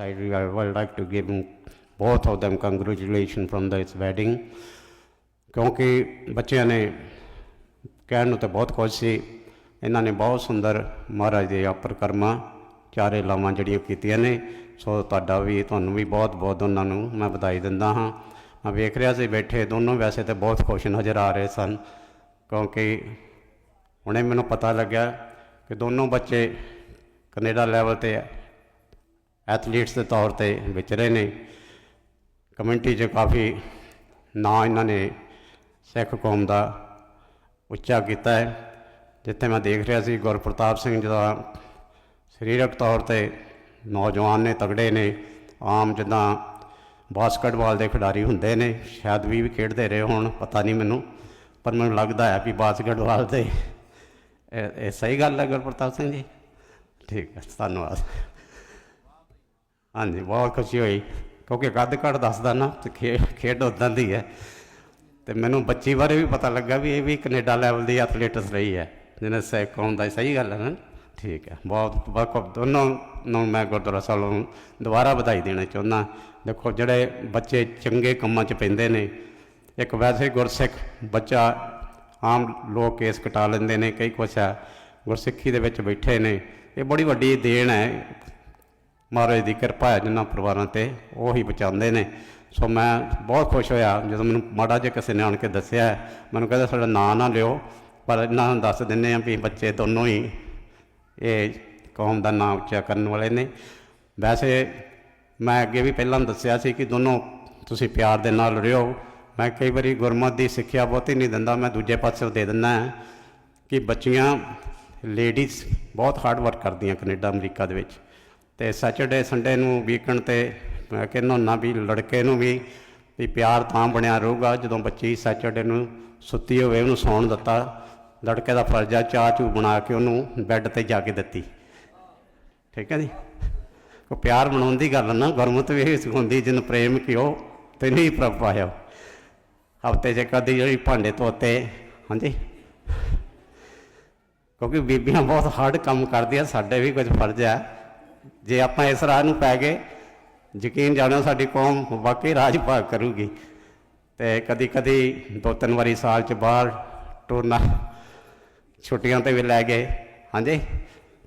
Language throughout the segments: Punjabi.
side, I would like to give both of them congratulations from this wedding. ਕਿਉਂਕਿ ਬੱਚਿਆਂ ਨੇ ਕਹਿਣ ਨੂੰ ਤਾਂ ਬਹੁਤ ਕੁਝ ਸੀ। ਇਹਨਾਂ ਨੇ ਬਹੁਤ ਸੁੰਦਰ ਮਹਾਰਾਜ ਦੇ ਆਪਰਕਰਮਾ ਚਾਰੇ ਲਾਵਾਂ ਜਿਹੜੀਆਂ ਕੀਤੀਆਂ ਨੇ। ਸੋ ਤੁਹਾਡਾ ਵੀ ਤੁਹਾਨੂੰ ਵੀ ਬਹੁਤ ਬਹੁਤ ਉਹਨਾਂ ਨੂੰ ਮੈਂ ਵਧਾਈ ਦਿੰਦਾ ਹਾਂ। ਮੈਂ ਵੇਖ ਰਿਹਾ ਸੀ ਬੈਠੇ ਦੋਨੋਂ ਵੈਸੇ ਤਾਂ ਬਹੁਤ ਖੁਸ਼ ਨਜ਼ਰ ਆ ਰਹੇ ਸਨ। ਕਿਉਂਕਿ ਹੁਣੇ ਮੈਨੂੰ ਪਤਾ ਲੱਗਿਆ ਕਿ ਦੋਨੋਂ ਬੱਚੇ ਕੈਨੇਡਾ ਲੈਵਲ ਤੇ ਐਥਲੀਟਸ ਦੇ ਤੌਰ ਤੇ ਵਿਚਰੇ ਨੇ। ਕਮਿਊਨਿਟੀ 'ਚ ਕਾਫੀ ਨਾਂ ਇਹਨਾਂ ਨੇ ਸਿੱਖ ਕੌਮ ਦਾ ਉੱਚਾ ਕੀਤਾ ਹੈ। ਜਿੱਥੇ ਮੈਂ ਦੇਖ ਰਿਹਾ ਸੀ, ਗੁਰਪ੍ਰਤਾਪ ਸਿੰਘ ਜੀ ਸਰੀਰਕ ਤੌਰ ਤੇ ਨੌਜਵਾਨ ਨੇ ਤਗੜੇ ਨੇ। ਆਮ ਜਿੱਦਾਂ ਬਾਸਕਟਬਾਲ ਦੇ ਖਿਡਾਰੀ ਹੁੰਦੇ ਨੇ, ਸ਼ਾਇਦ ਵੀ ਖੇਡਦੇ ਰਹੇ ਹੋਣ, ਪਤਾ ਨਹੀਂ ਮੈਨੂੰ। ਪਰ ਮੈਨੂੰ ਲੱਗਦਾ ਹੈ ਵੀ ਬਾਸਕਟਬਾਲ 'ਤੇ ਇਹ ਸਹੀ ਗੱਲ ਹੈ ਗੁਰਪ੍ਰਤਾਪ ਸਿੰਘ ਜੀ। ਠੀਕ ਹੈ, ਧੰਨਵਾਦ। ਹਾਂਜੀ, ਬਹੁਤ ਖੁਸ਼ੀ ਹੋਈ। ਕਿਉਂਕਿ ਕੱਦ ਘੜ ਦੱਸਦਾ ਨਾ, ਤੇ ਖੇ- ਖੇਡ ਉਦਾਂ ਦੀ ਹੈ। ਤੇ ਮੈਨੂੰ ਬੱਚੀ ਬਾਰੇ ਵੀ ਪਤਾ ਲੱਗਾ ਵੀ ਇਹ ਵੀ ਕੈਨੇਡਾ ਲੈਵਲ ਦੀ ਐਥਲੀਟਸ ਰਹੀ ਹੈ। ਜਿਹਨੇ ਸਹਿ ਕੌਮ ਦਾ ਸਹੀ ਗੱਲ ਹੈ ਨਾ। ਠੀਕ ਹੈ, ਬਹੁਤ ਬਹੁਤ ਦੋਨੋਂ ਨੂੰ ਮੈਂ ਗੁਰਦੁਆਰਾ ਸਾਹਿਬ ਨੂੰ ਦੁਬਾਰਾ ਵਧਾਈ ਦੇਣਾ ਚਾਹੁੰਦਾ। ਦੇਖੋ, ਜਿਹੜੇ ਬੱਚੇ ਚੰਗੇ ਕੰਮਾਂ 'ਚ ਪੈਂਦੇ ਨੇ, ਇੱਕ ਵੈਸੇ ਗੁਰਸਿੱਖ ਬੱਚਾ ਆਮ ਲੋਕ ਕੇਸ ਕਟਾ ਲੈਂਦੇ ਨੇ, ਕਈ ਕੁਛ ਹੈ। ਗੁਰਸਿੱਖੀ ਦੇ ਵਿੱਚ ਬੈਠੇ ਨੇ। ਇਹ ਬੜੀ ਵੱਡੀ ਦੇਣ ਹੈ। ਮਹਾਰਾਜ ਦੀ ਕਿਰਪਾ ਹੈ ਜਿਨ੍ਹਾਂ ਪਰਿਵਾਰਾਂ ਤੇ ਉਹ ਹੀ ਬਚਾਉਂਦੇ ਨੇ। ਸੋ ਮੈਂ ਬਹੁਤ ਖੁਸ਼ ਹੋਇਆ ਜਦੋਂ ਮੈਨੂੰ ਮਾੜਾ ਜਿਹਾ ਕਿਸੇ ਨੇ ਆਣ ਕੇ ਦੱਸਿਆ। ਮੈਨੂੰ ਕਹਿੰਦਾ, ਸਾਡਾ ਨਾਂ ਨਾ ਲਿਓ, ਪਰ ਇਹਨਾਂ ਨੂੰ ਦੱਸ ਦਿੰਦੇ ਆ ਵੀ ਬੱਚੇ ਦੋਨੋਂ ਹੀ ਇਹ ਕੌਮ ਦਾ ਨਾਂ ਉੱਚਾ ਕਰਨ ਵਾਲੇ ਨੇ। ਵੈਸੇ ਮੈਂ ਅੱਗੇ ਵੀ ਪਹਿਲਾਂ ਦੱਸਿਆ ਸੀ ਕਿ ਦੋਨੋਂ ਤੁਸੀਂ ਪਿਆਰ ਦੇ ਨਾਲ ਰਿਓ। ਮੈਂ ਕਈ ਵਾਰੀ ਗੁਰਮਤ ਦੀ ਸਿੱਖਿਆ ਬਹੁਤੀ ਨਹੀਂ ਦਿੰਦਾ, ਮੈਂ ਦੂਜੇ ਪਾਸੇ ਦੇ ਦਿੰਦਾ ਕਿ ਬੱਚੀਆਂ ਲੇਡੀਜ਼ ਬਹੁਤ ਹਾਰਡ ਵਰਕ ਕਰਦੀਆਂ ਕੈਨੇਡਾ, ਅਮਰੀਕਾ ਦੇ ਵਿੱਚ। ਤੇ ਸੈਚਰਡੇ ਸੰਡੇ ਨੂੰ ਵੀਕਐਂਡ ਤੇ ਮੈਂ ਕਹਿੰਦਾ ਹੁੰਦਾ ਵੀ, ਲੜਕੇ ਨੂੰ ਵੀ ਵੀ ਪਿਆਰ ਤਾਂ ਬਣਿਆ ਰਹੂਗਾ ਜਦੋਂ ਬੱਚੀ ਸੈਚਰਡੇ ਨੂੰ ਸੁੱਤੀ ਹੋਵੇ, ਉਹਨੂੰ ਸੌਣ ਦਿੱਤਾ। ਲੜਕੇ ਦਾ ਫਰਜ਼ ਆ ਚਾਹ ਚੂ ਬਣਾ ਕੇ ਉਹਨੂੰ ਬੈੱਡ ਤੇ ਜਾ ਕੇ ਦਿੱਤੀ। ਠੀਕ ਹੈ ਜੀ? ਉਹ ਪਿਆਰ ਬਣਾਉਣ ਦੀ ਗੱਲ ਨਾ, ਗੁਰਮਤ ਵੀ ਇਹ ਸਿਖਾਉਂਦੀ, ਜਿਨ ਪ੍ਰੇਮ ਕਿਓ ਤੇ ਨਹੀਂ ਪ੍ਰਭ ਪਾਇਓ। ਹਫ਼ਤੇ 'ਚ ਕਦੀ ਜਿਹੜੀ ਭਾਂਡੇ ਧੋਤੇ, ਹਾਂਜੀ? ਕਿਉਂਕਿ ਬੀਬੀਆਂ ਬਹੁਤ ਹਾਰਡ ਕੰਮ ਕਰਦੀਆਂ, ਸਾਡੇ ਵੀ ਕੁਝ ਫਰਜ਼ ਹੈ ਜੇ ਆਪਾਂ ਇਸ ਰਾਹ ਨੂੰ ਪੈ ਗਏ, ਯਕੀਨ ਜਾਣੋ ਸਾਡੀ ਕੌਮ ਵਾਕਈ ਰਾਜ ਭਾਗ ਕਰੂਗੀ। ਤੇ ਕਦੀ ਕਦੀ ਦੋ ਤਿੰਨ ਵਾਰੀ ਸਾਲ ਚ ਬਾਹਰ ਟੂਰਨਾ ਛੁੱਟੀਆਂ ਤੇ ਵੀ ਲੈ ਗਏ, ਹਾਂਜੀ?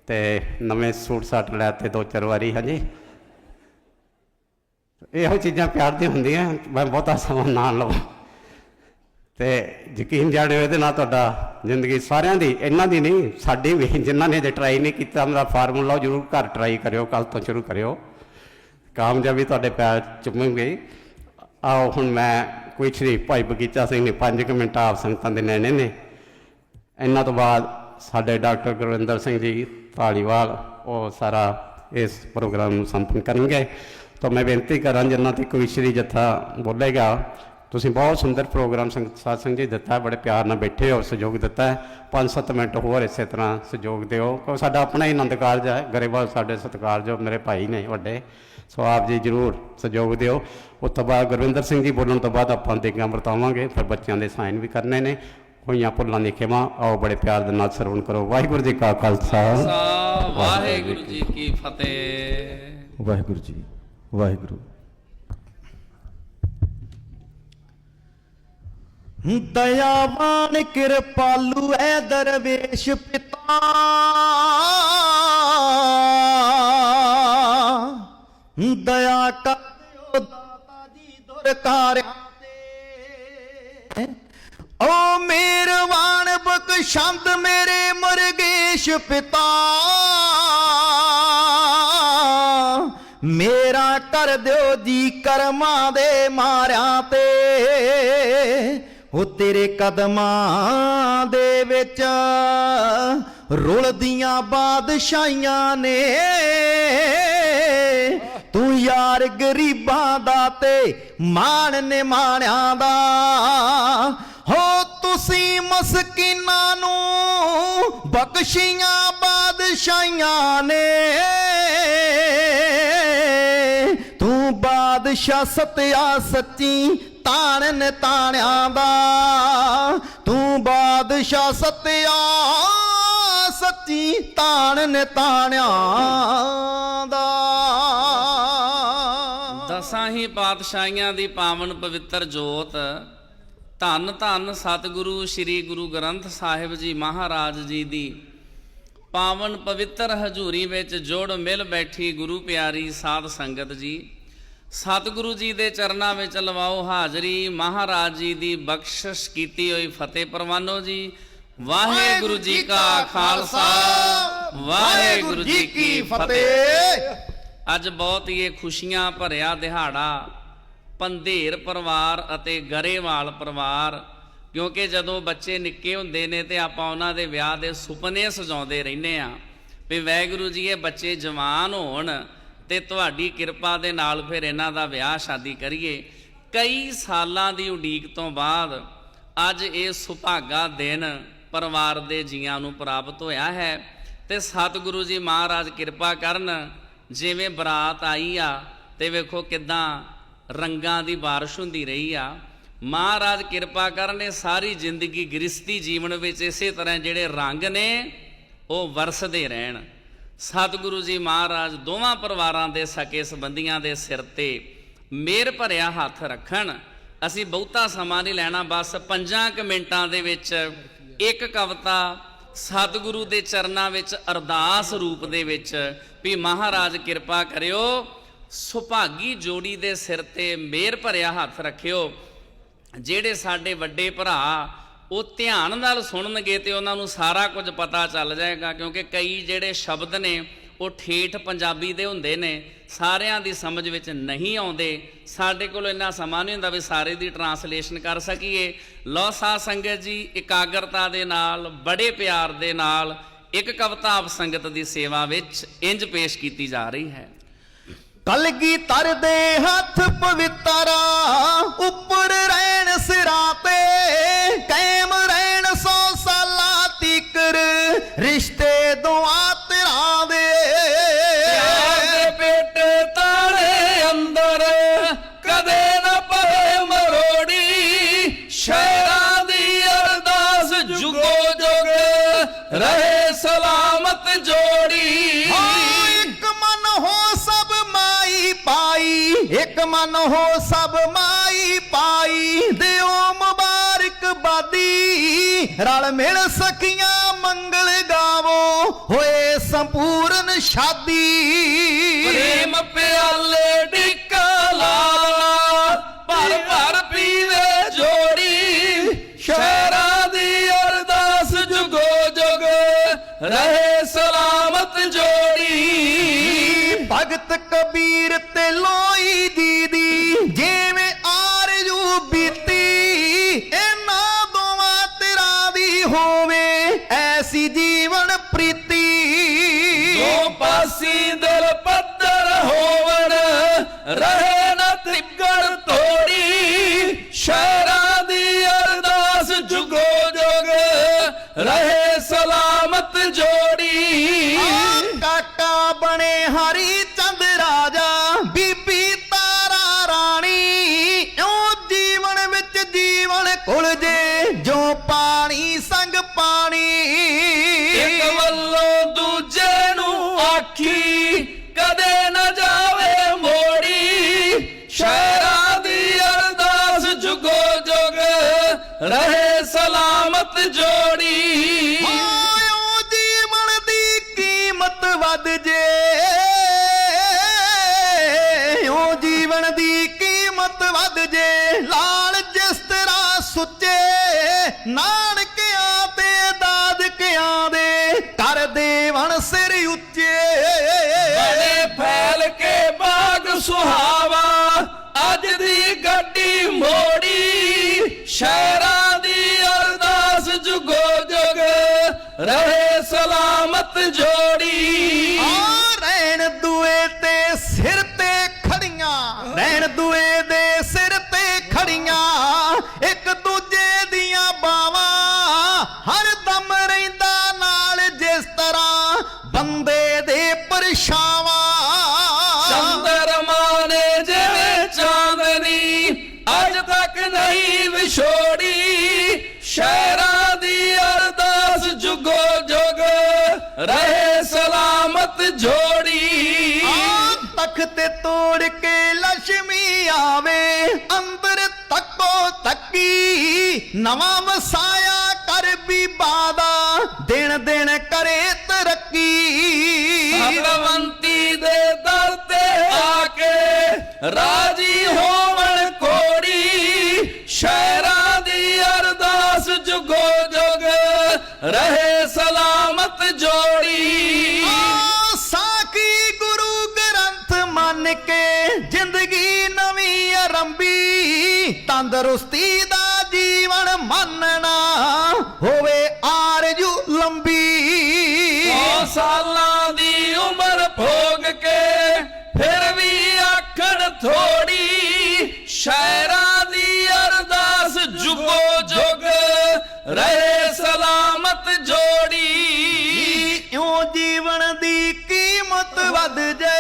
ਤੇ ਨਵੇਂ ਸੂਟ ਸਾਟ ਲੈ ਤੇ ਦੋ ਚਾਰ ਵਾਰੀ, ਹਾਂਜੀ? ਇਹੋ ਚੀਜ਼ਾਂ ਪਿਆਰ ਦੀਆਂ ਹੁੰਦੀਆਂ, ਮੈਂ ਬਹੁਤਾ ਸਮਾਂ ਨਾ ਲਵਾਂ। ਤੇ ਯਕੀਨ ਜਾਣਿਓ ਇਹਦੇ ਨਾਲ ਤੁਹਾਡਾ ਜ਼ਿੰਦਗੀ ਸਾਰਿਆਂ ਦੀ, ਇਹਨਾਂ ਦੀ ਨਹੀਂ, ਸਾਡੀ ਵੀ, ਜਿਨ੍ਹਾਂ ਨੇ ਜੇ ਟਰਾਈ ਨਹੀਂ ਕੀਤਾ, ਮੇਰਾ ਫਾਰਮੂਲਾ ਜ਼ਰੂਰ ਘਰ ਟਰਾਈ ਕਰਿਓ ਕੱਲ ਤੋਂ ਸ਼ੁਰੂ ਕਰਿਓ। ਕਾਮਯਾਬੀ ਤੁਹਾਡੇ ਪੈਰ ਚੁੰਮੂਗੇ। ਆਓ, ਹੁਣ ਮੈਂ ਕੋਈ ਸ਼ਰੀਫ ਭਾਈ ਬਗੀਚਾ ਸਿੰਘ ਨੇ 5 ਮਿੰਟ ਆਪ ਸੰਗਤਾਂ ਦੇ ਲੈਣੇ ਨੇ। ਇਹਨਾਂ ਤੋਂ ਬਾਅਦ ਸਾਡੇ ਡਾਕਟਰ ਗੁਰਵਿੰਦਰ ਸਿੰਘ ਜੀ ਧਾਲੀਵਾਲ, ਉਹ ਸਾਰਾ ਇਸ ਪ੍ਰੋਗਰਾਮ ਨੂੰ ਸੰਪੰਨ ਕਰਨਗੇ। ਤਾਂ ਮੈਂ ਬੇਨਤੀ ਕਰਾਂ, ਜਿਨ੍ਹਾਂ ਤੇ ਕੋਈ ਸ਼੍ਰੀ ਜੱਥਾ ਬੋਲੇਗਾ ਤੁਸੀਂ ਬਹੁਤ ਸੁੰਦਰ ਪ੍ਰੋਗਰਾਮ ਸੰਗਤ ਸਾਧ ਸੰਗਤ ਜੀ ਦਿੱਤਾ ਬੜੇ ਪਿਆਰ ਨਾਲ ਬੈਠੇ ਹੋ ਸਹਿਯੋਗ ਦਿੱਤਾ ਹੈ। 5-7 ਮਿੰਟ ਹੋਰ ਇਸੇ ਤਰ੍ਹਾਂ ਸਹਿਯੋਗ ਦਿਓ। ਕਿਉਂਕਿ ਸਾਡਾ ਆਪਣਾ ਹੀ ਆਨੰਦ ਕਾਰਜ ਹੈ ਗਰੇਵਾਲ ਸਾਡੇ ਸਤਿਕਾਰਯੋਗ ਮੇਰੇ ਭਾਈ ਨੇ ਵੱਡੇ ਸੋ ਆਪ ਜੀ ਜਰੂਰ ਸਹਿਯੋਗ ਦਿਓ। ਉਸ ਤੋਂ ਬਾਅਦ ਗੁਰਵਿੰਦਰ ਸਿੰਘ ਜੀ ਬੋਲਣ ਤੋਂ ਬਾਅਦ ਆਪਾਂ ਦੇਗਾਂ ਵਰਤਾਵਾਂਗੇ ਫਿਰ ਬੱਚਿਆਂ ਦੇ ਸਾਈਨ ਵੀ ਕਰਨੇ ਨੇ। ਹੋਈਆਂ ਭੁੱਲਾਂ ਦੀ ਖਿਮਾ ਆਓ ਬੜੇ ਪਿਆਰ ਦੇ ਨਾਲ ਸਰਵਣ ਕਰੋ। ਵਾਹਿਗੁਰੂ ਜੀ ਕਾ ਖਾਲਸਾ। ਵਾਹਿਗੁਰੂ ਜੀ ਕੀ ਫਤਿਹ। ਵਾਹਿਗੁਰੂ ਜੀ ਵਾਹਿਗੁਰੂ। ਦਇਆਵਾਨ ਕਿਰਪਾਲੂ ਐ ਦਰਵੇਸ਼ ਪਿਤਾ। ਦਇਆ ਕਰਿਓ ਦਾਤਾ ਜੀ ਦੁਰਕਾਰਿਆਂ ਤੇ। ਓ ਮਿਹਰਬਾਨ ਬਖਸ਼ੰਦ ਮੇਰੇ ਮਰਗੇਸ਼ ਪਿਤਾ। ਮੇਰਾ ਕਰ ਦਿਓ ਜੀ ਕਰਮਾਂ ਦੇ ਮਾਰਿਆਂ ਤੇ। ਉਹ ਤੇਰੇ ਕਦਮਾਂ ਦੇ ਵਿੱਚ ਰੁਲਦੀਆਂ ਬਾਦਸ਼ਾਹੀਆਂ ਨੇ। ਤੂੰ ਯਾਰ ਗਰੀਬਾਂ ਦਾ ਤੇ ਮਾਣ ਨੇ ਮਾਣਿਆਂ ਦਾ। ਹੋ ਤੁਸੀਂ ਮਸਕੀਨਾਂ ਨੂੰ ਬਖਸ਼ੀਆਂ ਬਾਦਸ਼ਾਹੀਆਂ ਨੇ। ਤੂੰ ਬਾਦਸ਼ਾਹ ਸਤਿਆ ਸੱਚੀ ਤਾਣਨ ਤਾਣਿਆਂ ਦਾ। ਤੂੰ ਬਾਦਸ਼ਾਹ ਸਤਿਆ, ਸੱਚੀ ਤਾਣਨ ਤਾਣਿਆਂ ਦਾ। ਦਸਾਂ ਹੀ ਪਾਤਸ਼ਾਹੀਆਂ ਦੀ ਪਾਵਨ ਪਵਿੱਤਰ ਜੋਤ, ਧੰਨ ਧੰਨ ਸਤਿਗੁਰੂ ਸ੍ਰੀ ਗੁਰੂ ਗ੍ਰੰਥ ਸਾਹਿਬ ਜੀ ਮਹਾਰਾਜ ਜੀ ਦੀ। ਪਾਵਨ ਪਵਿੱਤਰ ਹਜ਼ੂਰੀ ਵਿੱਚ ਜੋੜ ਮਿਲ ਬੈਠੀ ਗੁਰੂ ਪਿਆਰੀ ਸਾਧ ਸੰਗਤ ਜੀ। ਸਤਿਗੁਰੂ ਜੀ ਦੇ ਚਰਨਾਂ ਵਿੱਚ ਲਵਾਓ ਹਾਜ਼ਰੀ, ਮਹਾਰਾਜ ਜੀ ਦੀ ਬਖਸ਼ਿਸ਼ ਕੀਤੀ ਹੋਈ ਫਤਿਹ ਪ੍ਰਵਾਨੋ ਜੀ। ਵਾਹਿਗੁਰੂ ਜੀ ਕਾ ਖਾਲਸਾ, ਵਾਹਿਗੁਰੂ ਜੀ ਕੀ ਫਤਿਹ। ਅੱਜ ਬਹੁਤ ਹੀ ਖੁਸ਼ੀਆਂ ਭਰਿਆ ਦਿਹਾੜਾ, ਪੰਧੇਰ ਪਰਿਵਾਰ ਅਤੇ ਗਰੇਵਾਲ ਪਰਿਵਾਰ, ਕਿਉਂਕਿ ਜਦੋਂ ਬੱਚੇ ਨਿੱਕੇ ਹੁੰਦੇ ਨੇ ਤੇ ਆਪਾਂ ਉਹਨਾਂ ਦੇ ਵਿਆਹ ਦੇ ਸੁਪਨੇ ਸਜਾਉਂਦੇ ਰਹਿੰਦੇ ਆ ਵੀ ਵਾਹਿਗੁਰੂ ਜੀ ਇਹ ਬੱਚੇ ਜਵਾਨ ਹੋਣ ਤੇ ਤੁਹਾਡੀ ਕਿਰਪਾ ਦੇ ਨਾਲ ਫਿਰ ਇਹਨਾਂ ਦਾ ਵਿਆਹ ਸ਼ਾਦੀ ਕਰੀਏ। ਕਈ ਸਾਲਾਂ ਦੀ ਉਡੀਕ ਤੋਂ ਬਾਅਦ ਅੱਜ ਇਹ ਸੁਭਾਗਾ ਦਿਨ ਪਰਿਵਾਰ ਦੇ ਜੀਆਂ ਨੂੰ ਪ੍ਰਾਪਤ ਹੋਇਆ ਹੈ ਤੇ ਸਤਿਗੁਰੂ ਜੀ ਮਹਾਰਾਜ ਕਿਰਪਾ ਕਰਨ ਜਿਵੇਂ ਬਰਾਤ ਆਈ ਆ ਤੇ ਵੇਖੋ ਕਿਦਾਂ ਰੰਗਾਂ ਦੀ ਬਾਰਿਸ਼ ਹੁੰਦੀ ਰਹੀ ਆ। ਮਹਾਰਾਜ ਕਿਰਪਾ ਕਰਨ ਇਹ ਸਾਰੀ ਜ਼ਿੰਦਗੀ ਗ੍ਰਸਤੀ ਜੀਵਨ ਵਿੱਚ ਇਸੇ ਤਰ੍ਹਾਂ ਜਿਹੜੇ ਰੰਗ ਨੇ ਉਹ ਵਰਸਦੇ ਰਹਿਣ। ਸਤਿਗੁਰੂ ਜੀ ਮਹਾਰਾਜ, ਦੋਵਾਂ ਪਰਿਵਾਰਾਂ ਦੇ ਸਕੇ ਸੰਬੰਧੀਆਂ ਦੇ ਸਿਰ ਤੇ ਮੇਰ ਭਰਿਆ ਹੱਥ ਰੱਖਣ। ਅਸੀਂ ਬਹੁਤਾ ਸਮਾਂ ਨਹੀਂ ਲੈਣਾ, ਬਸ 5 ਕੁ ਮਿੰਟਾਂ ਦੇ ਵਿੱਚ ਇੱਕ ਕਵਿਤਾ ਸਤਿਗੁਰੂ ਦੇ ਚਰਨਾਂ ਵਿੱਚ ਅਰਦਾਸ ਰੂਪ ਦੇ ਵਿੱਚ ਵੀ ਮਹਾਰਾਜ ਕਿਰਪਾ ਕਰਿਓ, ਸੁਭਾਗੀ ਜੋੜੀ ਦੇ ਸਿਰ ਤੇ ਮੇਰ ਭਰਿਆ ਹੱਥ ਰੱਖਿਓ। ਜਿਹੜੇ ਸਾਡੇ ਵੱਡੇ ਭਰਾ ਉਹ ਧਿਆਨ ਨਾਲ ਸੁਣਨਗੇ ਤੇ ਉਹਨਾਂ ਨੂੰ ਸਾਰਾ ਕੁਝ ਪਤਾ ਚੱਲ ਜਾਏਗਾ, ਕਿਉਂਕਿ ਕਈ ਜਿਹੜੇ ਸ਼ਬਦ ਨੇ, ਉਹ ਠੇਠ ਪੰਜਾਬੀ ਦੇ ਹੁੰਦੇ ਨੇ, ਸਾਰਿਆਂ ਦੀ ਸਮਝ ਵਿੱਚ ਨਹੀਂ ਆਉਂਦੇ। ਸਾਡੇ ਕੋਲ ਇੰਨਾ ਸਮਾਂ ਨਹੀਂ ਹੁੰਦਾ ਵੀ ਸਾਰੇ ਦੀ ਟਰਾਂਸਲੇਸ਼ਨ ਕਰ ਸਕੀਏ। ਲੋ ਸਾਧ ਸੰਗਤ ਜੀ, ਇਕਾਗਰਤਾ ਦੇ ਨਾਲ, ਬੜੇ ਪਿਆਰ ਦੇ ਨਾਲ, ਇੱਕ ਕਵਿਤਾ ਆਪ ਸੰਗਤ ਦੀ ਸੇਵਾ ਵਿੱਚ ਇੰਜ ਪੇਸ਼ ਕੀਤੀ ਜਾ ਰਹੀ ਹੈ। ਕਲਗੀ ਤਰ ਦੇ ਹੱਥ ਪਵਿੱਤਰਾ, ਉੱਪਰ ਰਹਿਣ ਸਿਰਾਂ ਤੇ ਕਾਇਮ ਰਹਿਣ ਸੋ ਸਾਲਾ ਤੀਕਰ, ਰਿਸ਼ਤੇ ਦੁਆ ਇੱਕ ਮਨ ਹੋ ਸਭ ਮਾਈ ਪਾਈ ਦਿਓ ਮੁਬਾਰਕ ਬਾਦੀ। ਰਲ ਮਿਲ ਸਖੀਆਂ ਮੰਗਲ ਗਾਵੋ ਹੋਏ ਸੰਪੂਰਨ ਸ਼ਾਦੀ। ਪ੍ਰੇਮ ਪਿਆਲੇ ਡਿੱਕਾ ਲਾਲਾ ਭਰ ਭਰ ਪੀਵੇ ਜੋੜੀ। ਸ਼ਹਿਰਾਂ ਦੀ ਅਰਦਾਸ ਜੁਗੋ ਜੁਗ ਰਹੇ ਸਲਾਮਤ ਜੋੜੀ। ਭਗਤ ਕਬੀਰ ਤਿੱਗੜ ਤੋੜੀ, ਸ਼ਹਿਰਾਂ ਦੀ ਅਰਦਾਸ ਜੁਗੋ ਜੁਗ, ਰਹੇ ਸਲਾਮਤ ਜੋੜੀ। ਆ ਕਾਕਾ ਬਣੇ ਹਰੀ ਚੰਦ ਰਾਜਾ, ਬੀਬੀ ਤਾਰਾ ਰਾਣੀ। ਉਹ ਜੀਵਨ ਵਿੱਚ ਜੀਵਨ ਕੁਲ ਜੇ, ਜੋ ਪਾਣੀ ਸੰਗ ਪਾਣੀ ਜੇ ਓ ਜੀਵਨ ਦੀ ਕੀਮਤ ਵੱਧ ਜੇ, ਲਾਲ ਜਿਸ ਤਰ੍ਹਾਂ ਸੁੱਚੇ, ਨਾਨਕਿਆਂ ਤੇ ਦਾਦਕਿਆਂ ਦੇ ਕਰ ਦੇਵਣ ਸਿਰ ਉੱਚੇ। ਬੜੇ ਫੈਲ ਕੇ ਬਾਗ ਸੁਹਾਵਾ, ਅੱਜ ਦੀ ਗੱਡੀ ਮੋੜੀ, ਸ਼ਹਿਰਾਂ ਦੀ ਅਰਦਾਸ ਜੁਗੋ ਜੁਗ, ਰਹੇ ਸਲਾਮਤ ਜੋੜੀ। ਵਿਛੋੜੀ ਸ਼ਹਿਰਾਂ ਦੀ ਅਰਦਾਸ ਜੁਗੋ ਜੁਗ ਰਹੇ ਸਲਾਮਤ ਜੋੜੀ। ਤਖਤ ਤੋੜ ਕੇ ਲక్ష్ਮੀ ਆਵੇ ਅੰਦਰ ਤੱਕੋ ਤੱਕੀ ਨਵਾਂ ਵਸਾਇਆ ਕਰ ਬੀਬਾ ਦਾ ਦਿਨ ਦਿਨ ਕਰੇ ਤਰੱਕੀ। ਭਗਵੰਤੀ ਦੇ ਦਰ ਤੇ ਆ ਕੇ ਰਾਜੀ ਤੰਦਰੁਸਤੀ ਦਾ ਜੀਵਨ ਮੰਨਣਾ ਹੋਵੇ ਆਰਜੂ ਲੰਬੀ। ਸਾਲਾਂ ਦੀ ਉਮਰ ਭੋਗ ਕੇ ਫਿਰ ਵੀ ਆਖਣ ਥੋੜੀ ਸ਼ਾਇਰਾਂ ਦੀ ਅਰਦਾਸ ਜੁਗੋ ਜੁਗ ਰਹੇ ਸਲਾਮਤ ਜੋੜੀ। ਇਉਂ ਜੀਵਨ ਦੀ ਕੀਮਤ ਵੱਧ ਜੇ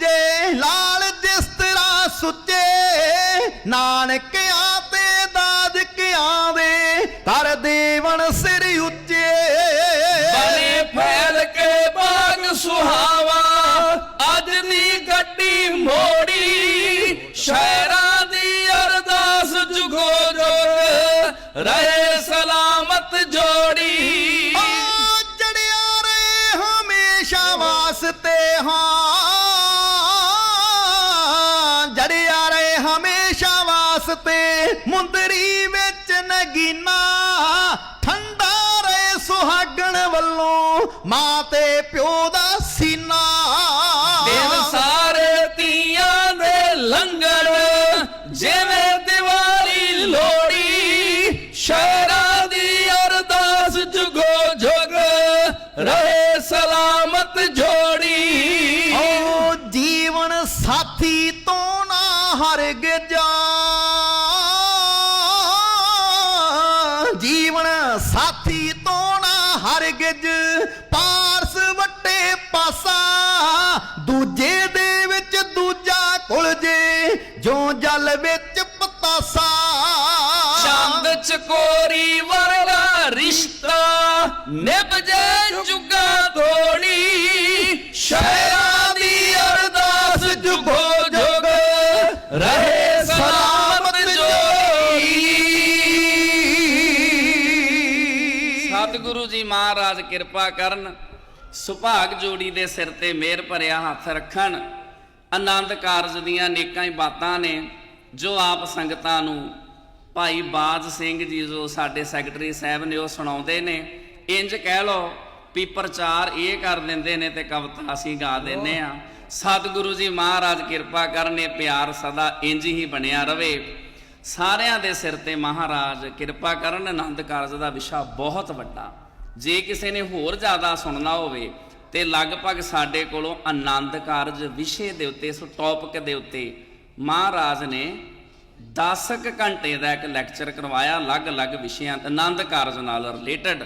ਜੇ ਲਾਲ ਜਿਸ ਤਰ੍ਹਾਂ ਸੁੱਚੇ ਨਾਨਕ ਮੁੰਦਰੀ ਵਿੱਚ ਨਗੀਨਾ ਠੰਡਾ ਰੇ ਸੁਹਾਗਣ ਵੱਲੋਂ ਮਾਂ ਤੇ ਪਿਓ ਦਾ ਸੀਨਾ। ਦਿਨ ਸਾਰੇ ਤੀਆਂ ਦੇ ਲੰਗਰ ਜਿਵੇਂ ਦੀਵਾਲੀ ਲੋੜੀ ਸ਼ਹਿਰਾਂ ਦੀ ਅਰਦਾਸ ਜੁਗੋ ਜੁਗ ਰਹੇ ਸਲਾਮਤ ਜੋੜੀ। ਓ ਜੀਵਨ ਸਾਥੀ ਤੋਂ ਨਾ ਹਰਗ ਜਾ ਹਰਗਿਜ ਪਾਰਸ ਵੱਟੇ ਪਾਸਾ, ਦੂਜੇ ਦੇ ਵਿੱਚ ਦੂਜਾ ਕੁਲ ਜੇ ਜੋ ਜਲ ਵਿੱਚ ਪਤਾਸਾ। ਚੰਦ ਚਕੋਰੀ ਵਰਗਾ ਰਿਸ਼ਤਾ ਨਿਭ ਜੇ ਜੁਗਾ ਕਿਰਪਾ ਕਰਨ, ਸੁਭਾਗ ਜੋੜੀ ਦੇ ਸਿਰ ਤੇ ਮਿਹਰ ਭਰਿਆ ਹੱਥ ਰੱਖਣ। ਆਨੰਦ ਕਾਰਜ ਦੀਆਂ ਨੇਕਾਂ ਹੀ ਬਾਤਾਂ ਨੇ, ਜੋ ਆਪ ਸੰਗਤਾਂ ਨੂੰ। ਭਾਈ ਬਾਜ ਸਿੰਘ ਜੀ ਜੋ ਸਾਡੇ ਸੈਕਟਰੀ ਸਾਹਿਬ ਨੇ ਉਹ ਸੁਣਾਉਂਦੇ ਨੇ, ਇੰਜ ਕਹਿ ਲਓ ਵੀ ਪ੍ਰਚਾਰ ਇਹ ਕਰ ਦਿੰਦੇ ਨੇ ਤੇ ਕਵਿਤਾ ਅਸੀਂ ਗਾ ਦਿੰਨੇ ਆ ਸਤਿਗੁਰੂ ਜੀ ਮਹਾਰਾਜ ਕਿਰਪਾ ਕਰਨ, ਇਹ ਪਿਆਰ ਸਦਾ ਇੰਜ ਹੀ ਬਣਿਆ ਰਵੇ। ਸਾਰਿਆਂ ਦੇ ਸਿਰ ਤੇ ਮਹਾਰਾਜ ਕਿਰਪਾ ਕਰਨ, ਆਨੰਦ ਕਾਰਜ ਦਾ ਵਿਸ਼ਾ ਬਹੁਤ ਵੱਡਾ। ਜੇ ਕਿਸੇ ਨੇ ਹੋਰ ਜ਼ਿਆਦਾ ਸੁਣਨਾ ਹੋਵੇ ਤੇ ਲਗਭਗ ਸਾਡੇ ਕੋਲੋਂ ਆਨੰਦ ਕਾਰਜ ਵਿਸ਼ੇ ਦੇ ਉੱਤੇ, ਇਸ ਟੌਪਿਕ ਦੇ ਉੱਤੇ ਮਹਾਰਾਜ ਨੇ 10 ਕੁ ਘੰਟੇ ਦਾ ਇੱਕ ਲੈਕਚਰ ਕਰਵਾਇਆ ਅਲੱਗ-ਅਲੱਗ ਵਿਸ਼ਿਆਂ ਆਨੰਦ ਕਾਰਜ ਨਾਲ ਰਿਲੇਟਡ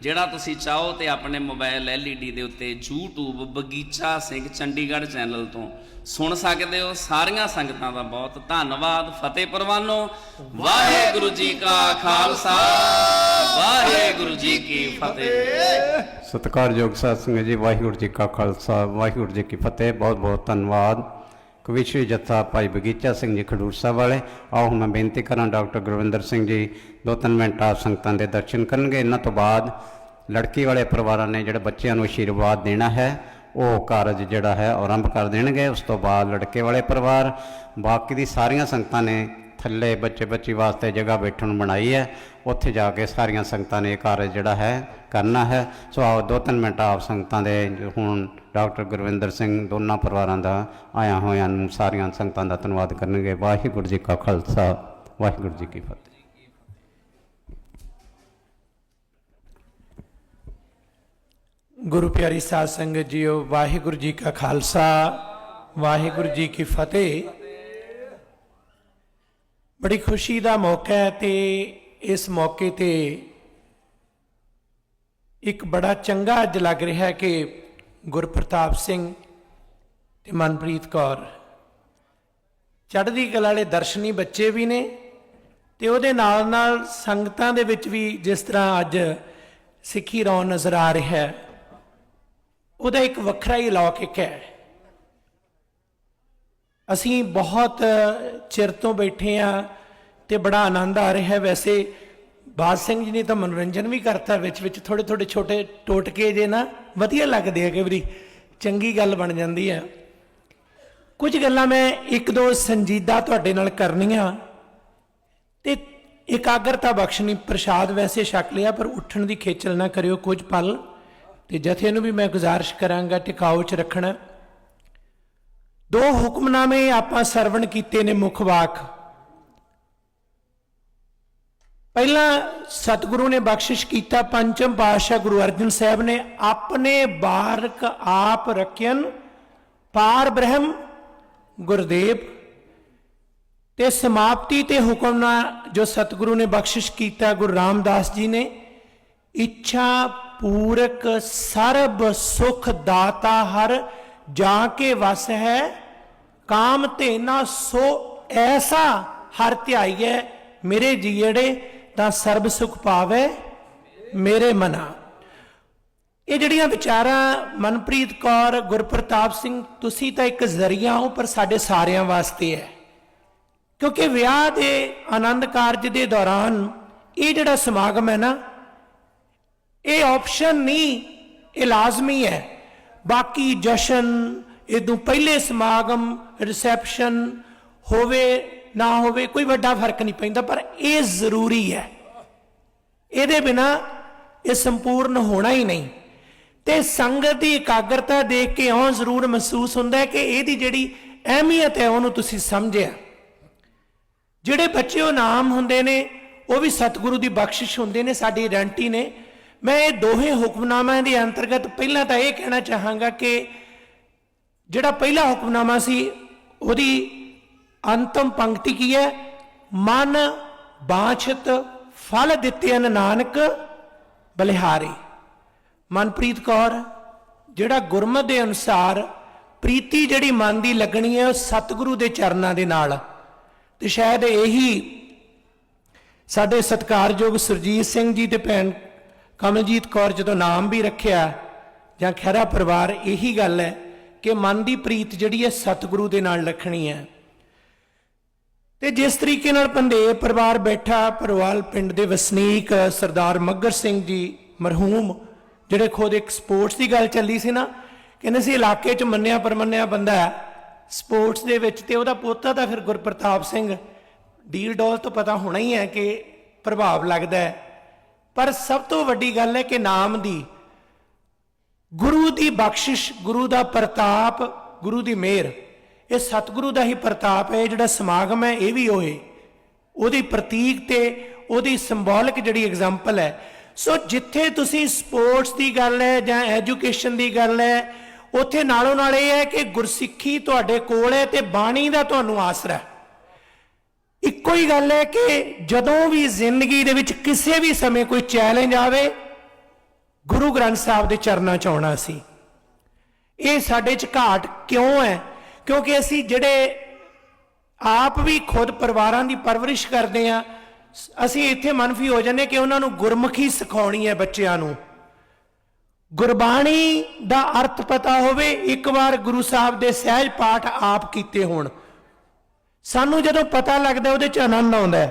ਜਿਹੜਾ ਤੁਸੀਂ ਚਾਹੋ ਤੇ ਆਪਣੇ ਮੋਬਾਈਲ LED ਦੇ ਉੱਤੇ YouTube, ਬਗੀਚਾ ਸਿੰਘ, ਚੰਡੀਗੜ੍ਹ ਚੈਨਲ ਤੋਂ ਸੁਣ ਸਕਦੇ ਹੋ। ਸਾਰੀਆਂ ਸੰਗਤਾਂ ਦਾ ਬਹੁਤ ਧੰਨਵਾਦ। ਫਤਿਹ ਪ੍ਰਵਾਨੋ। ਵਾਹਿਗੁਰੂ ਜੀ ਕਾ ਖਾਲਸਾ। ਵਾਹਿਗੁਰੂ ਜੀ ਕੀ ਫਤਿਹ। ਸਤਿਕਾਰਯੋਗ ਸਾਧ ਸੰਗਤ ਜੀ, ਵਾਹਿਗੁਰੂ ਜੀ ਕਾ ਖਾਲਸਾ, ਵਾਹਿਗੁਰੂ ਜੀ ਕੀ ਫਤਿਹ। ਬਹੁਤ ਬਹੁਤ ਧੰਨਵਾਦ। ਕਵਿਸ਼ਰੀ ਜੱਥਾ ਭਾਈ ਬਗੀਚਾ ਸਿੰਘ ਜੀ ਖਡੂਰ ਸਾਹਿਬ ਵਾਲੇ। ਆਓ ਹੁਣ ਮੈਂ ਬੇਨਤੀ ਕਰਾਂ ਡਾਕਟਰ ਗੁਰਵਿੰਦਰ ਸਿੰਘ ਜੀ, ਦੋ ਤਿੰਨ ਮਿੰਟ ਆਪ ਸੰਗਤਾਂ ਦੇ ਦਰਸ਼ਨ ਕਰਨਗੇ। ਇਹਨਾਂ ਤੋਂ ਬਾਅਦ ਲੜਕੀ ਵਾਲੇ ਪਰਿਵਾਰਾਂ ਨੇ ਜਿਹੜੇ ਬੱਚਿਆਂ ਨੂੰ ਆਸ਼ੀਰਵਾਦ ਦੇਣਾ ਹੈ, ਉਹ ਕਾਰਜ ਜਿਹੜਾ ਹੈ ਆਰੰਭ ਕਰ ਦੇਣਗੇ। ਉਸ ਤੋਂ ਬਾਅਦ ਲੜਕੇ ਵਾਲੇ ਪਰਿਵਾਰ। ਬਾਕੀ ਦੀ ਸਾਰੀਆਂ ਸੰਗਤਾਂ ਨੇ ਥੱਲੇ ਬੱਚੇ ਬੱਚੀ ਵਾਸਤੇ ਜਗ੍ਹਾ ਬੈਠਣ ਨੂੰ ਬਣਾਈ ਹੈ। ਉੱਥੇ ਜਾ ਕੇ ਸਾਰੀਆਂ ਸੰਗਤਾਂ ਨੇ ਇਹ ਕਾਰਜ ਜਿਹੜਾ ਹੈ ਕਰਨਾ ਹੈ। ਸੋ ਆਓ ਦੋ ਤਿੰਨ ਮਿੰਟ ਆਪ ਸੰਗਤਾਂ ਦੇ ਹੁਣ ਡਾਕਟਰ ਗੁਰਵਿੰਦਰ ਸਿੰਘ ਦੋਨਾਂ ਪਰਿਵਾਰਾਂ ਦਾ ਆਇਆ ਹੋਇਆਂ ਨੂੰ ਸਾਰੀਆਂ ਸੰਗਤਾਂ ਦਾ ਧੰਨਵਾਦ ਕਰਨਗੇ। ਵਾਹਿਗੁਰੂ ਜੀ ਕਾ ਖਾਲਸਾ, ਵਾਹਿਗੁਰੂ ਜੀ ਕੀ ਫਤਿਹ। ਗੁਰੂ ਪਿਆਰੀ ਸਾਧ ਸੰਗਤ ਜੀਓ, ਵਾਹਿਗੁਰੂ ਜੀ ਕਾ ਖਾਲਸਾ, ਵਾਹਿਗੁਰੂ ਜੀ ਕੀ ਫਤਿਹ। ਬੜੀ ਖੁਸ਼ੀ ਦਾ ਮੌਕਾ ਹੈ ਤੇ ਇਸ ਮੌਕੇ ਤੇ ਇੱਕ ਬੜਾ ਚੰਗਾ ਅੱਜ ਲੱਗ ਰਿਹਾ ਹੈ ਕਿ ਗੁਰਪ੍ਰਤਾਪ ਸਿੰਘ ਤੇ ਮਨਪ੍ਰੀਤ ਕੌਰ। ਚੜ੍ਹਦੀ ਕਲਾ ਵਾਲੇ ਦਰਸ਼ਨੀ ਬੱਚੇ ਵੀ ਨੇ ਤੇ ਉਹਦੇ ਨਾਲ ਨਾਲ ਸੰਗਤਾਂ ਦੇ ਵਿੱਚ ਵੀ ਜਿਸ ਤਰ੍ਹਾਂ ਅੱਜ ਸਿੱਖੀ ਰੌਣ ਨਜ਼ਰ ਆ ਰਿਹਾ ਹੈ, ਉਹਦਾ ਇੱਕ ਵੱਖਰਾ ਹੀ ਲੌਕਿਕ ਹੈ। ਅਸੀਂ ਬਹੁਤ ਚਿਰ ਤੋਂ ਬੈਠੇ ਆ ਤੇ ਬੜਾ ਆਨੰਦ ਆ ਰਿਹਾ। ਹੈ ਵੈਸੇ ਬਾਦ ਸਿੰਘ ਜੀ ਨੇ ਤਾਂ ਮਨੋਰੰਜਨ ਵੀ ਕਰਤਾ, ਵਿੱਚ ਵਿੱਚ ਥੋੜੇ ਥੋੜੇ ਛੋਟੇ ਟੋਟਕੇ ਜੇ ਨਾ, ਵਧੀਆ ਲੱਗਦੇ ਆ ਕਈ ਵਾਰੀ ਚੰਗੀ ਗੱਲ ਬਣ ਜਾਂਦੀ ਹੈ। ਕੁਝ ਗੱਲਾਂ ਮੈਂ ਇੱਕ ਦੋ ਸੰਜੀਦਾ ਤੁਹਾਡੇ ਨਾਲ ਕਰਨੀਆਂ ਤੇ ਇਕਾਗਰਤਾ ਬਖਸ਼ਣੀ। ਪ੍ਰਸ਼ਾਦ ਵੈਸੇ ਛਕ ਲਿਆ, ਪਰ ਉੱਠਣ ਦੀ ਖੇਚਲ ਨਾ ਕਰਿਓ, ਕੁਝ ਪਲ ਤੇ ਜਥੇ ਨੂੰ ਵੀ ਮੈਂ ਗੁਜ਼ਾਰਿਸ਼ ਕਰਾਂਗਾ ਟਿਕਾਓ ਚ ਰੱਖਣਾ। ਦੋ ਹੁਕਮਨਾਮੇ ਆਪਾਂ ਸਰਵਣ ਕੀਤੇ ਨੇ ਮੁੱਖ ਵਾਕ। ਪਹਿਲਾਂ ਸਤਿਗੁਰੂ ਨੇ ਬਖਸ਼ਿਸ਼ ਕੀਤਾ, ਪੰਚਮ ਪਾਤਸ਼ਾਹ ਗੁਰੂ ਅਰਜਨ ਸਾਹਿਬ ਨੇ ਆਪਣੇ ਬਾਰਕ ਆਪ ਰਖਿਅਨ ਪਾਰ ਬ੍ਰਹਮ ਗੁਰਦੇਵ ਤੇ ਸਮਾਪਤੀ ਤੇ ਹੁਕਮ ਨਾਲ ਜੋ ਸਤਿਗੁਰੂ ਨੇ ਬਖਸ਼ਿਸ਼ ਕੀਤਾ ਗੁਰੂ ਰਾਮਦਾਸ ਜੀ ਨੇ, ਇੱਛਾ ਪੂਰਕ ਸਰਬ ਸੁਖ ਦਾਤਾ ਹਰ ਜਾ ਕੇ ਵਸ ਹੈ ਕਾਮ ਧੇਨਾ ਸੋ ਐਸਾ ਹਰ ਧਿਆਈਐ, ਮੇਰੇ ਜੀੜੇ ਤਾਂ ਸਰਬ ਸੁਖ ਪਾਵੇ ਮੇਰੇ ਮਨਾ। ਇਹ ਜਿਹੜੀਆਂ ਵਿਚਾਰਾਂ ਮਨਪ੍ਰੀਤ ਕੌਰ, ਗੁਰਪ੍ਰਤਾਪ ਸਿੰਘ, ਤੁਸੀਂ ਤਾਂ ਇੱਕ ਜ਼ਰੀਆ ਹੋ, ਪਰ ਸਾਡੇ ਸਾਰਿਆਂ ਵਾਸਤੇ ਹੈ ਕਿਉਂਕਿ ਵਿਆਹ ਦੇ ਆਨੰਦ ਕਾਰਜ ਦੇ ਦੌਰਾਨ ਇਹ ਜਿਹੜਾ ਸਮਾਗਮ ਹੈ ਨਾ, ਇਹ ਆਪਸ਼ਨ ਨਹੀਂ, ਇਹ ਲਾਜ਼ਮੀ ਹੈ ਬਾਕੀ ਜਸ਼ਨ ਇਦੋਂ ਪਹਿਲੇ ਸਮਾਗਮ ਰਿਸੈਪਸ਼ਨ ਹੋਵੇ, ਨਾ ਹੋਵੇ, ਕੋਈ ਵੱਡਾ ਫ਼ਰਕ ਨਹੀਂ ਪੈਂਦਾ, ਪਰ ਇਹ ਜ਼ਰੂਰੀ ਹੈ। ਇਹਦੇ ਬਿਨਾ ਇਹ ਸੰਪੂਰਨ ਹੋਣਾ ਹੀ ਨਹੀਂ। ਤੇ ਸੰਗਤ ਦੀ ਇਕਾਗਰਤਾ ਦੇਖ ਕੇ ਇਉਂ ਜ਼ਰੂਰ ਮਹਿਸੂਸ ਹੁੰਦਾ ਕਿ ਇਹਦੀ ਜਿਹੜੀ ਅਹਿਮੀਅਤ ਹੈ, ਉਹਨੂੰ ਤੁਸੀਂ ਸਮਝਿਆ। ਜਿਹੜੇ ਬੱਚੇ ਉਹ ਨਾਮ ਹੁੰਦੇ ਨੇ, ਉਹ ਵੀ ਸਤਿਗੁਰੂ ਦੀ ਬਖਸ਼ਿਸ਼ ਹੁੰਦੇ ਨੇ, ਸਾਡੀ ਆਇਡੈਂਟੀ ਨੇ। ਮੈਂ ਇਹ ਦੋਹੇ ਹੁਕਮਨਾਮਿਆਂ ਦੇ ਅੰਤਰਗਤ ਪਹਿਲਾਂ ਤਾਂ ਇਹ ਕਹਿਣਾ ਚਾਹਾਂਗਾ ਕਿ ਜਿਹੜਾ ਪਹਿਲਾ ਹੁਕਮਨਾਮਾ ਸੀ, ਉਹਦੀ ਅੰਤਮ ਪੰਕਤੀ ਕੀ ਹੈ? ਮਨ ਬਾਛਤ ਫਲ ਦਿੱਤੇ ਹਨ ਨਾਨਕ, ਬਲਿਹਾਰੀ। ਮਨਪ੍ਰੀਤ ਕੌਰ, ਜਿਹੜਾ ਗੁਰਮਤ ਦੇ ਅਨੁਸਾਰ ਪ੍ਰੀਤੀ ਜਿਹੜੀ ਮਨ ਦੀ ਲੱਗਣੀ ਹੈ, ਉਹ ਸਤਿਗੁਰੂ ਦੇ ਚਰਨਾਂ ਦੇ ਨਾਲ। ਤੇ ਸ਼ਾਇਦ ਇਹੀ ਸਾਡੇ ਸਤਿਕਾਰਯੋਗ ਸੁਰਜੀਤ ਸਿੰਘ ਜੀ ਤੇ ਭੈਣ ਕਮਲਜੀਤ ਕੌਰ ਜਦੋਂ ਨਾਮ ਵੀ ਰੱਖਿਆ, ਜਾਂ ਖੈਰਾ ਪਰਿਵਾਰ, ਇਹੀ ਗੱਲ ਹੈ ਕਿ ਮਨ ਦੀ ਪ੍ਰੀਤ ਜਿਹੜੀ ਹੈ ਸਤਿਗੁਰੂ ਦੇ ਨਾਲ ਰੱਖਣੀ ਹੈ। ਤੇ ਜਿਸ ਤਰੀਕੇ ਨਾਲ ਪੰਦੇ ਪਰਿਵਾਰ ਬੈਠਾ ਪਰਵਾਲ ਪਿੰਡ ਦੇ ਵਸਨੀਕ ਸਰਦਾਰ ਮੱਗਰ ਸਿੰਘ ਜੀ ਮਰਹੂਮ, ਜਿਹੜੇ ਖੁਦ ਇੱਕ ਸਪੋਰਟਸ ਦੀ ਗੱਲ ਚੱਲੀ ਸੀ ਨਾ, ਕਹਿੰਦੇ ਸੀ ਇਲਾਕੇ 'ਚ ਮੰਨਿਆ ਪਰਮੰਨਿਆ ਬੰਦਾ ਹੈ, ਸਪੋਰਟਸ ਦੇ ਵਿੱਚ ਤੇ ਉਹਦਾ ਪੋਤਾ ਤਾਂ ਫਿਰ ਗੁਰਪ੍ਰਤਾਪ ਸਿੰਘ, ਡੀਲ ਡੋਲ ਤੋਂ ਪਤਾ ਹੋਣਾ ਹੀ ਹੈ ਕਿ ਪ੍ਰਭਾਵ ਲੱਗਦਾ ਹੈ। ਪਰ ਸਭ ਤੋਂ ਵੱਡੀ ਗੱਲ ਹੈ ਕਿ ਨਾਮ ਦੀ ਗੁਰੂ ਦੀ ਬਖਸ਼ਿਸ਼, ਗੁਰੂ ਦਾ ਪ੍ਰਤਾਪ, ਗੁਰੂ ਦੀ ਮਿਹਰ, ਇਹ ਸਤਿਗੁਰੂ ਦਾ ਹੀ ਪ੍ਰਤਾਪ ਹੈ, ਇਹ ਜਿਹੜਾ ਸਮਾਗਮ ਹੈ, ਇਹ ਵੀ ਉਹ। ਹੈ ਉਹਦੀ ਪ੍ਰਤੀਕ ਤੇ ਉਹਦੀ ਸਿੰਬੋਲਿਕ ਜਿਹੜੀ ਐਗਜ਼ਾਮਪਲ ਹੈ। ਸੋ ਜਿੱਥੇ ਤੁਸੀਂ ਸਪੋਰਟਸ ਦੀ ਗੱਲ ਹੈ ਜਾਂ ਐਜੂਕੇਸ਼ਨ ਦੀ ਗੱਲ ਹੈ, ਉੱਥੇ ਨਾਲੋਂ ਨਾਲ ਇਹ ਹੈ ਕਿ ਗੁਰਸਿੱਖੀ ਤੁਹਾਡੇ ਕੋਲ ਹੈ ਤੇ ਬਾਣੀ ਦਾ ਤੁਹਾਨੂੰ ਆਸਰਾ ਹੈ। ਇੱਕੋ ਹੀ ਗੱਲ ਹੈ ਕਿ ਜਦੋਂ ਵੀ ਜ਼ਿੰਦਗੀ ਦੇ ਵਿੱਚ ਕਿਸੇ ਵੀ ਸਮੇਂ ਕੋਈ ਚੈਲੰਜ ਆਵੇ ਗੁਰੂ ਗ੍ਰੰਥ ਸਾਹਿਬ ਦੇ ਚਰਨਾਂ 'ਚ ਆਉਣਾ ਸੀ। ਇਹ ਸਾਡੇ 'ਚ ਘਾਟ ਕਿਉਂ ਹੈ? ਕਿਉਂਕਿ ਅਸੀਂ ਜਿਹੜੇ ਆਪ ਵੀ ਖੁਦ ਪਰਿਵਾਰਾਂ ਦੀ ਪਰਵਰਿਸ਼ ਕਰਦੇ ਆ ਅਸੀਂ ਇੱਥੇ ਮਨਫੀ ਹੋ ਜਾਂਦੇ ਕਿ ਉਹਨਾਂ ਨੂੰ ਗੁਰਮੁਖੀ ਸਿਖਾਉਣੀ ਹੈ ਬੱਚਿਆਂ ਨੂੰ। ਗੁਰਬਾਣੀ ਦਾ ਅਰਥ ਪਤਾ ਹੋਵੇ, ਇੱਕ ਵਾਰ ਗੁਰੂ ਸਾਹਿਬ ਦੇ ਸਹਿਜ ਪਾਠ ਆਪ ਕੀਤੇ ਹੋਣ। ਸਾਨੂੰ ਜਦੋਂ ਪਤਾ ਲੱਗਦਾ ਉਹਦੇ ਚ ਆਨੰਦ ਆਉਂਦਾ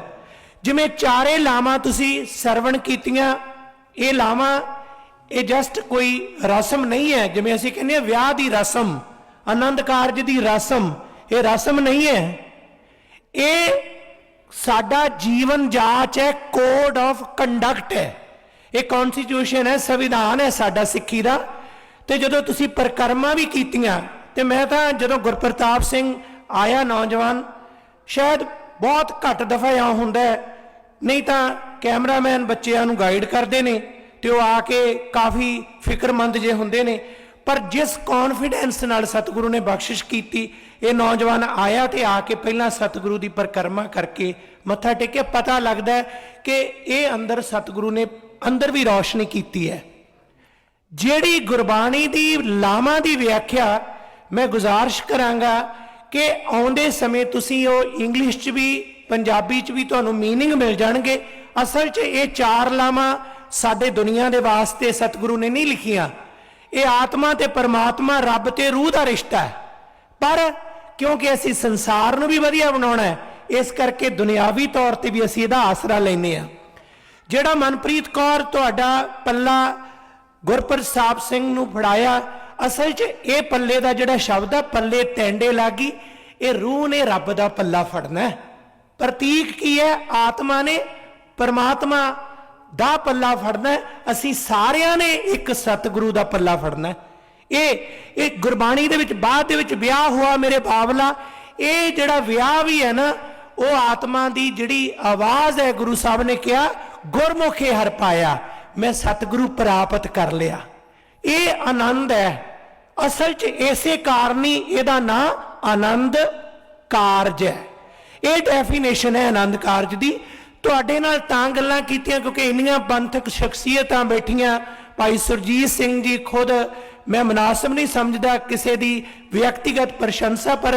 ਜਿਵੇਂ ਚਾਰੇ ਲਾਵਾਂ ਤੁਸੀਂ ਸਰਵਣ ਕੀਤੀਆਂ, ਇਹ ਲਾਵਾਂ ਇਹ ਜਸਟ ਕੋਈ ਰਸਮ ਨਹੀਂ ਹੈ, ਜਿਵੇਂ ਅਸੀਂ ਕਹਿੰਦੇ ਆ ਵਿਆਹ ਦੀ ਰਸਮ, ਆਨੰਦ ਕਾਰਜ ਦੀ ਰਸਮ, ਇਹ ਰਸਮ ਨਹੀਂ ਹੈ। ਇਹ ਸਾਡਾ ਜੀਵਨ ਜਾਚ ਹੈ ਕੋਡ ਆਫ ਕੰਡਕਟ ਹੈ। ਇਹ ਕਨਸਟੀਟਿਊਸ਼ਨ ਹੈ, ਸੰਵਿਧਾਨ ਹੈ ਸਾਡਾ ਸਿੱਖੀ ਦਾ। ਤੇ ਜਦੋਂ ਤੁਸੀਂ ਪ੍ਰਕਰਮਾਂ ਵੀ ਕੀਤੀਆਂ, ਤੇ ਮੈਂ ਤਾਂ ਜਦੋਂ ਗੁਰਪ੍ਰਤਾਪ ਸਿੰਘ ਆਇਆ ਨੌਜਵਾਨ, ਸ਼ਾਇਦ ਬਹੁਤ ਘੱਟ ਦਫਾ ਆ ਹੁੰਦਾ ਨਹੀਂ ਤਾਂ ਕੈਮਰਾਮੈਨ ਬੱਚਿਆਂ ਨੂੰ ਗਾਈਡ ਕਰਦੇ ਨੇ। ਤੇ ਉਹ ਆ ਕੇ ਕਾਫੀ ਫਿਕਰਮੰਦ ਜੇ ਹੁੰਦੇ ਨੇ ਪਰ ਜਿਸ ਕੌਨਫੀਡੈਂਸ ਨਾਲ ਸਤਿਗੁਰੂ ਨੇ ਬਖਸ਼ਿਸ਼ ਕੀਤੀ ਇਹ ਨੌਜਵਾਨ ਆਇਆ ਤੇ ਆ ਕੇ ਪਹਿਲਾਂ ਸਤਿਗੁਰੂ ਦੀ ਪਰਿਕਰਮਾ ਕਰਕੇ ਮੱਥਾ ਟੇਕਿਆ ਪਤਾ ਲੱਗਦਾ ਹੈ ਕਿ ਇਹ ਅੰਦਰ ਸਤਿਗੁਰੂ ਨੇ ਅੰਦਰ ਵੀ ਰੌਸ਼ਨੀ ਕੀਤੀ ਹੈ ਜਿਹੜੀ ਗੁਰਬਾਣੀ ਦੀ ਲਾਵਾਂ ਦੀ ਵਿਆਖਿਆ ਮੈਂ ਗੁਜ਼ਾਰਿਸ਼ ਕਰਾਂਗਾ ਕਿ ਆਉਂਦੇ ਸਮੇਂ ਤੁਸੀਂ ਉਹ ਇੰਗਲਿਸ਼ 'ਚ ਵੀ ਪੰਜਾਬੀ 'ਚ ਵੀ ਤੁਹਾਨੂੰ मीनिंग ਮਿਲ ਜਾਣਗੇ ਅਸਲ 'ਚ ਇਹ ਚਾਰ ਲਾਵਾਂ ਸਾਡੇ ਦੁਨੀਆ ਦੇ ਵਾਸਤੇ ਸਤਿਗੁਰੂ ਨੇ ਨਹੀਂ ਲਿਖੀਆਂ। ਇਹ ਆਤਮਾ ਤੇ ਪਰਮਾਤਮਾ ਰੱਬ ਤੇ ਰੂਹ ਦਾ ਰਿਸ਼ਤਾ ਹੈ। ਪਰ ਕਿਉਂਕਿ ਅਸੀਂ ਸੰਸਾਰ ਨੂੰ ਵੀ ਵਧੀਆ ਬਣਾਉਣਾ ਹੈ, ਇਸ ਕਰਕੇ ਦੁਨਿਆਵੀ ਤੌਰ ਤੇ ਵੀ ਅਸੀਂ ਇਹਦਾ ਆਸਰਾ ਲੈਨੇ ਆ ਜਿਹੜਾ ਮਨਪ੍ਰੀਤ ਕੌਰ ਤੁਹਾਡਾ ਪੱਲਾ ਗੁਰਪ੍ਰਤਾਪ ਸਿੰਘ ਨੂੰ ਫੜਾਇਆ, ਅਸਲ 'ਚ ਇਹ ਪੱਲੇ ਦਾ ਜਿਹੜਾ ਸ਼ਬਦ ਆ, ਪੱਲੇ ਟੈਂਡੇ ਲਾਗੀ, ਇਹ ਰੂਹ ਨੇ ਰੱਬ ਦਾ ਪੱਲਾ ਫੜਨਾ ਹੈ। ਪ੍ਰਤੀਕ ਕੀ ਹੈ? ਆਤਮਾ ਨੇ ਪਰਮਾਤਮਾ ਦਾ ਪੱਲਾ ਫੜਨਾ ਅਸੀਂ ਸਾਰਿਆਂ ਨੇ ਇੱਕ ਸਤਿਗੁਰੂ ਦਾ ਪੱਲਾ ਫੜਨਾ ਇਹ ਇਹ ਗੁਰਬਾਣੀ ਦੇ ਵਿੱਚ, ਬਾਅਦ ਦੇ ਵਿੱਚ ਵਿਆਹ ਹੋਆ ਮੇਰੇ ਬਾਬਲਾ ਇਹ ਜਿਹੜਾ ਵਿਆਹ ਵੀ ਹੈ ਨਾ, ਉਹ ਆਤਮਾ ਦੀ ਜਿਹੜੀ ਆਵਾਜ਼ ਹੈ, ਗੁਰੂ ਸਾਹਿਬ ਨੇ ਕਿਹਾ, ਗੁਰਮੁਖੇ ਹਰ ਪਾਇਆ, ਮੈਂ ਸਤਿਗੁਰੂ ਪ੍ਰਾਪਤ ਕਰ ਲਿਆ। ਇਹ ਆਨੰਦ ਹੈ। ਅਸਲ 'ਚ ਇਸੇ ਕਾਰਨ ਹੀ ਇਹਦਾ ਨਾਂ ਆਨੰਦ ਕਾਰਜ ਹੈ। ਇਹ ਡੈਫੀਨੇਸ਼ਨ ਹੈ ਆਨੰਦ ਕਾਰਜ ਦੀ। ਤੁਹਾਡੇ ਨਾਲ ਤਾਂ ਗੱਲਾਂ ਕੀਤੀਆਂ ਕਿਉਂਕਿ ਇੰਨੀਆਂ ਪੰਥਕ ਸ਼ਖਸੀਅਤਾਂ ਬੈਠੀਆਂ। ਭਾਈ ਸੁਰਜੀਤ ਸਿੰਘ ਜੀ ਖੁਦ, ਮੈਂ ਮਨਾਸਬ ਨਹੀਂ ਸਮਝਦਾ ਕਿਸੇ ਦੀ ਵਿਅਕਤੀਗਤ ਪ੍ਰਸ਼ੰਸਾ, ਪਰ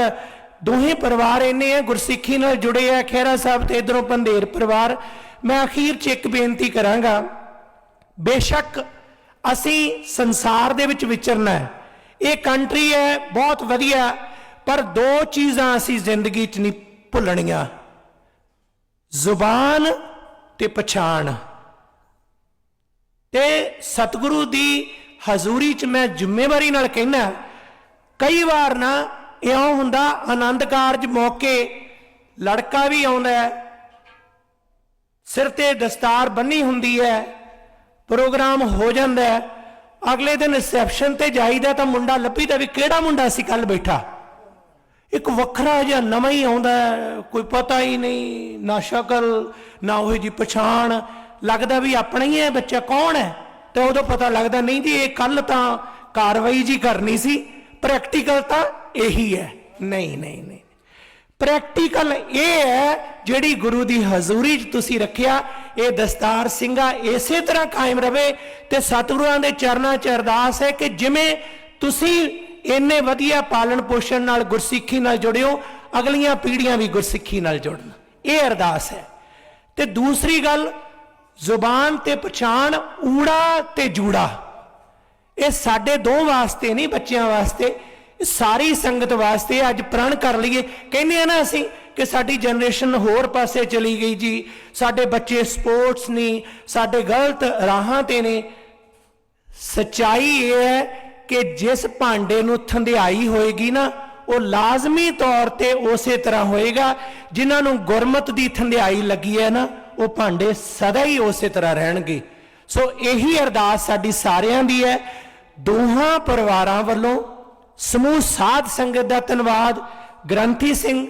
ਦੋਹੇ ਪਰਿਵਾਰ ਇੰਨੇ ਆ, ਗੁਰਸਿੱਖੀ ਨਾਲ ਜੁੜੇ ਆ, ਖਹਿਰਾ ਸਾਹਿਬ ਤੇ ਇਧਰੋਂ ਪੰਧੇਰ ਪਰਿਵਾਰ। ਮੈਂ ਅਖੀਰ 'ਚ ਇੱਕ ਬੇਨਤੀ ਕਰਾਂਗਾ, ਬੇਸ਼ੱਕ ਅਸੀਂ ਸੰਸਾਰ ਦੇ ਵਿੱਚ ਵਿਚਰਨਾ ਹੈ। ਇਹ ਕੰਟਰੀ ਹੈ, ਬਹੁਤ ਵਧੀਆ, ਪਰ ਦੋ ਚੀਜ਼ਾਂ ਅਸੀਂ ਜ਼ਿੰਦਗੀ 'ਚ ਨਹੀਂ ਭੁੱਲਣੀਆਂ। ਜ਼ੁਬਾਨ ਤੇ ਪਛਾਣ। ਤੇ ਸਤਿਗੁਰੂ ਦੀ ਹਜ਼ੂਰੀ 'ਚ ਮੈਂ ਜ਼ਿੰਮੇਵਾਰੀ ਨਾਲ ਕਹਿਣਾ ਕਈ ਵਾਰ ਨਾ ਇਉਂ ਹੁੰਦਾ, ਆਨੰਦ ਕਾਰਜ ਮੌਕੇ ਲੜਕਾ ਵੀ ਆਉਂਦਾ ਹੈ, ਸਿਰ ਤੇ ਦਸਤਾਰ ਬੰਨੀ ਹੁੰਦੀ ਹੈ, ਪ੍ਰੋਗਰਾਮ ਹੋ ਜਾਂਦਾ ਹੈ, ਅਗਲੇ ਦਿਨ ਰਿਸੈਪਸ਼ਨ ਤੇ ਜਾਈਦਾ ਤਾਂ ਮੁੰਡਾ ਲੱਭੀਦਾ ਵੀ ਕਿਹੜਾ ਮੁੰਡਾ ਸੀ ਕੱਲ ਬੈਠਾ। ਇੱਕ ਵੱਖਰਾ ਜਿਹਾ ਨਵਾਂ ਹੀ ਆਉਂਦਾ ਕੋਈ ਪਤਾ ਹੀ ਨਹੀਂ, ਨਾ ਸ਼ਕਲ, ਨਾ ਉਹ ਜੀ ਪਛਾਣ। ਲੱਗਦਾ ਵੀ ਆਪਣਾ ਹੀ ਹੈ, ਬੱਚਾ ਕੌਣ ਹੈ? ਤੇ ਉਦੋਂ ਪਤਾ ਲੱਗਦਾ, ਨਹੀਂ ਜੀ, ਇਹ ਕੱਲ ਤਾਂ ਕਾਰਵਾਈ ਜੀ ਕਰਨੀ ਸੀ, ਪ੍ਰੈਕਟੀਕਲ ਤਾਂ ਇਹੀ ਹੈ। ਨਹੀਂ ਨਹੀਂ ਨਹੀਂ। ਪ੍ਰੈਕਟੀਕਲ ਇਹ ਹੈ, ਜਿਹੜੀ ਗੁਰੂ ਦੀ ਹਜ਼ੂਰੀ 'ਚ ਤੁਸੀਂ ਰੱਖਿਆ, ਇਹ ਦਸਤਾਰ ਸਿੰਘਾ ਇਸੇ ਤਰ੍ਹਾਂ ਕਾਇਮ ਰਵੇ ਤੇ ਸਤਿਗੁਰਾਂ ਦੇ ਚਰਨਾਂ 'ਚ ਅਰਦਾਸ ਹੈ ਕਿ ਜਿਵੇਂ ਤੁਸੀਂ ਇੰਨੇ ਵਧੀਆ ਪਾਲਣ ਪੋਸ਼ਣ ਨਾਲ, ਗੁਰਸਿੱਖੀ ਨਾਲ ਜੁੜਿਓ, ਅਗਲੀਆਂ ਪੀੜ੍ਹੀਆਂ ਵੀ ਗੁਰਸਿੱਖੀ ਨਾਲ ਜੁੜਨ। ਇਹ ਅਰਦਾਸ ਹੈ। ਤੇ ਦੂਸਰੀ ਗੱਲ, ਜ਼ੁਬਾਨ ਤੇ ਪਛਾਣ ਊੜਾ ਤੇ ਜੂੜਾ। ਇਹ ਸਾਡੇ ਦੋ ਵਾਸਤੇ ਨਹੀਂ, ਬੱਚਿਆਂ ਵਾਸਤੇ। ਸਾਰੀ ਸੰਗਤ ਵਾਸਤੇ ਅੱਜ ਪ੍ਰਣ ਕਰ ਲਈਏ। ਕਹਿੰਦੇ ਆ ਨਾ ਅਸੀਂ ਕਿ ਸਾਡੀ ਜਨਰੇਸ਼ਨ ਹੋਰ ਪਾਸੇ ਚਲੀ ਗਈ ਜੀ। ਸਾਡੇ ਬੱਚੇ ਸਪੋਰਟਸ ਨਹੀਂ, ਸਾਡੇ ਗਲਤ ਰਾਹਾਂ ਤੇ ਨੇ। ਸਚਾਈ ਇਹ ਹੈ ਕਿ ਜਿਸ ਭਾਂਡੇ ਨੂੰ ਥੰਧਿਆਈ ਹੋਏਗੀ ਨਾ, ਉਹ ਲਾਜ਼ਮੀ ਤੌਰ ਤੇ ਉਸੇ ਤਰ੍ਹਾਂ ਹੋਏਗਾ, ਜਿਨ੍ਹਾਂ ਨੂੰ ਗੁਰਮਤ ਦੀ ਥੰਧਿਆਈ ਲੱਗੀ ਹੈ ਨਾ, ਉਹ ਭਾਂਡੇ ਸਦਾ ਹੀ ਉਸੇ ਤਰ੍ਹਾਂ ਰਹਿਣਗੇ। ਸੋ ਇਹੀ ਅਰਦਾਸ ਸਾਡੀ ਸਾਰਿਆਂ ਦੀ ਹੈ। ਦੋਹਾਂ ਪਰਿਵਾਰਾਂ ਵੱਲੋਂ ਸਮੂਹ ਸਾਧ ਸੰਗਤ ਦਾ ਧੰਨਵਾਦ। ਗ੍ਰੰਥੀ ਸਿੰਘ,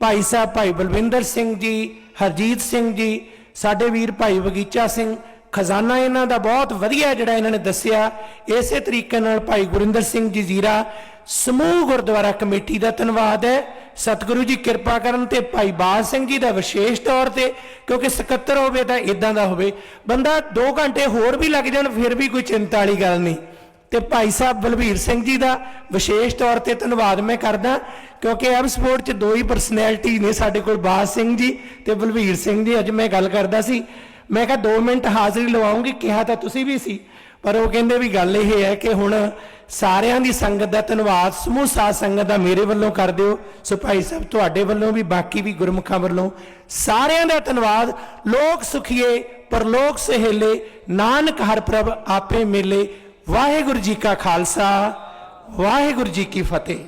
ਭਾਈ ਸਾਹਿਬ ਭਾਈ ਬਲਵਿੰਦਰ ਸਿੰਘ ਜੀ, ਹਰਜੀਤ ਸਿੰਘ ਜੀ, ਸਾਡੇ ਵੀਰ ਭਾਈ ਬਗੀਚਾ ਸਿੰਘ ਖਜ਼ਾਨਾ ਇਹਨਾਂ ਦਾ ਬਹੁਤ ਵਧੀਆ ਜਿਹੜਾ ਇਹਨਾਂ ਨੇ ਦੱਸਿਆ। ਇਸੇ ਤਰੀਕੇ ਨਾਲ ਭਾਈ ਗੁਰਿੰਦਰ ਸਿੰਘ ਜੀ ਜ਼ੀਰਾ ਸਮੂਹ ਗੁਰਦੁਆਰਾ ਕਮੇਟੀ ਦਾ ਧੰਨਵਾਦ ਹੈ। ਸਤਿਗੁਰੂ ਜੀ ਕਿਰਪਾ ਕਰਨ ਤੇ ਭਾਈ ਬਾਜ ਸਿੰਘ ਜੀ ਦਾ ਵਿਸ਼ੇਸ਼ ਤੌਰ ਤੇ, ਕਿਉਂਕਿ ਸਕੱਤਰ ਹੋਵੇ ਤਾਂ ਇਦਾਂ ਦਾ ਹੋਵੇ। ਬੰਦਾ 2 ਘੰਟੇ ਹੋਰ ਵੀ ਲੱਗ ਜਾਣ, ਫਿਰ ਵੀ ਕੋਈ ਚਿੰਤਾ ਵਾਲੀ ਗੱਲ ਨਹੀਂ। ਤੇ ਭਾਈ ਸਾਹਿਬ ਬਲਬੀਰ ਸਿੰਘ ਜੀ ਦਾ ਵਿਸ਼ੇਸ਼ ਤੌਰ ਤੇ ਧੰਨਵਾਦ ਮੈਂ ਕਰਦਾ, ਕਿਉਂਕਿ ਐਬ ਸਪੋਰਟ 'ਚ ਦੋ ਹੀ ਪਰਸਨੈਲਿਟੀ ਨੇ ਸਾਡੇ ਕੋਲ ਬਾਜ ਸਿੰਘ ਜੀ ਤੇ ਬਲਬੀਰ ਸਿੰਘ ਜੀ। ਅੱਜ ਮੈਂ ਗੱਲ ਕਰਦਾ ਸੀ ਮੈਂ ਕਿਹਾ 2 ਮਿੰਟ ਹਾਜ਼ਰੀ ਲਵਾਉਂਗੀ, ਕਿਹਾ ਤਾਂ ਤੁਸੀਂ ਵੀ ਸੀ। ਪਰ ਉਹ ਕਹਿੰਦੇ ਵੀ ਗੱਲ ਇਹ ਹੈ ਕਿ ਹੁਣ ਸਾਰਿਆਂ ਦੀ ਸੰਗਤ ਦਾ ਧੰਨਵਾਦ, ਸਮੂਹ ਸਾਧ ਸੰਗਤ ਦਾ ਮੇਰੇ ਵੱਲੋਂ ਕਰ ਦਿਓ। ਸੋ ਭਾਈ ਸਾਹਿਬ, ਤੁਹਾਡੇ ਵੱਲੋਂ ਵੀ, ਬਾਕੀ ਵੀ ਗੁਰਮੁਖਾਂ ਵੱਲੋਂ ਸਾਰਿਆਂ ਦਾ ਧੰਨਵਾਦ। ਲੋਕ ਸੁਖੀਏ, ਪਰਲੋਕ ਸਹੇਲੇ, ਨਾਨਕ ਹਰ ਪ੍ਰਭ ਆਪੇ ਮੇਲੇ। ਵਾਹਿਗੁਰੂ ਜੀ ਕਾ ਖਾਲਸਾ, ਵਾਹਿਗੁਰੂ ਜੀ ਕੀ ਫਤਿਹ।